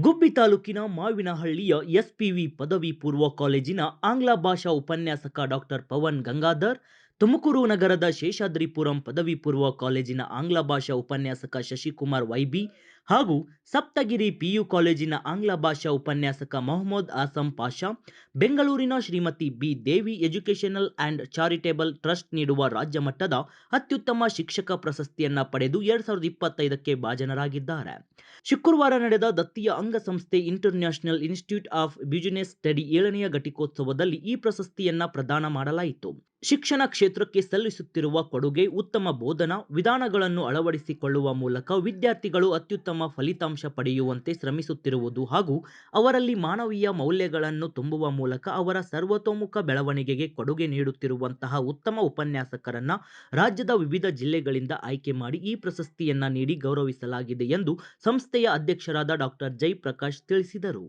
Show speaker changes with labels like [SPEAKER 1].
[SPEAKER 1] ಗುಬ್ಬಿ ತಾಲೂಕಿನ ಮಾವಿನಹಳ್ಳಿಯ ಎಸ್ಪಿವಿ ಪದವಿ ಪೂರ್ವ ಕಾಲೇಜಿನ ಆಂಗ್ಲ ಭಾಷಾ ಉಪನ್ಯಾಸಕ ಡಾಕ್ಟರ್ ಪವನ್ ಗಂಗಾಧರ್ ತುಮಕೂರು ನಗರದ ಶೇಷಾದ್ರಿಪುರಂ ಪದವಿ ಪೂರ್ವ ಕಾಲೇಜಿನ ಆಂಗ್ಲ ಭಾಷಾ ಉಪನ್ಯಾಸಕ ಶಶಿಕುಮಾರ್ ವೈಬಿ ಹಾಗೂ ಸಪ್ತಗಿರಿ ಪಿಯು ಕಾಲೇಜಿನ ಆಂಗ್ಲ ಭಾಷಾ ಉಪನ್ಯಾಸಕ ಮೊಹಮ್ಮದ್ ಆಸಂ ಪಾಷಾ, ಬೆಂಗಳೂರಿನ Shrimati B Devi educational and charitable trust ನೀಡುವ ರಾಜ್ಯ ಮಟ್ಟದ ಅತ್ಯುತ್ತಮ ಶಿಕ್ಷಕ ಪ್ರಶಸ್ತಿಯನ್ನು ಪಡೆದು ಎರಡ್ ಸಾವಿರದ ಇಪ್ಪತ್ತೈದಕ್ಕೆ ಭಾಜನರಾಗಿದ್ದಾರೆ. ಶುಕ್ರವಾರ ನಡೆದ ದತ್ತಿಯ ಅಂಗಸಂಸ್ಥೆ international institute of business study ಏಳನೆಯ ಘಟಿಕೋತ್ಸವದಲ್ಲಿ ಈ ಪ್ರಶಸ್ತಿಯನ್ನು ಪ್ರದಾನ ಮಾಡಲಾಯಿತು. ಶಿಕ್ಷಣ ಕ್ಷೇತ್ರಕ್ಕೆ ಸಲ್ಲಿಸುತ್ತಿರುವ ಕೊಡುಗೆ, ಉತ್ತಮ ಬೋಧನಾ ವಿಧಾನಗಳನ್ನು ಅಳವಡಿಸಿಕೊಳ್ಳುವ ಮೂಲಕ ವಿದ್ಯಾರ್ಥಿಗಳು ಅತ್ಯುತ್ತಮ ಫಲಿತಾಂಶ ಪಡೆಯುವಂತೆ ಶ್ರಮಿಸುತ್ತಿರುವುದು ಹಾಗೂ ಅವರಲ್ಲಿ ಮಾನವೀಯ ಮೌಲ್ಯಗಳನ್ನು ತುಂಬುವ ಮೂಲಕ ಅವರ ಸರ್ವತೋಮುಖ ಬೆಳವಣಿಗೆಗೆ ಕೊಡುಗೆ ನೀಡುತ್ತಿರುವಂತಹ ಉತ್ತಮ ಉಪನ್ಯಾಸಕರನ್ನ ರಾಜ್ಯದ ವಿವಿಧ ಜಿಲ್ಲೆಗಳಿಂದ ಆಯ್ಕೆ ಮಾಡಿ ಈ ಪ್ರಶಸ್ತಿಯನ್ನ ನೀಡಿ ಗೌರವಿಸಲಾಗಿದೆ ಎಂದು ಸಂಸ್ಥೆಯ ಅಧ್ಯಕ್ಷರಾದ ಡಾಕ್ಟರ್ ಜೈ ಪ್ರಕಾಶ್ ತಿಳಿಸಿದರು.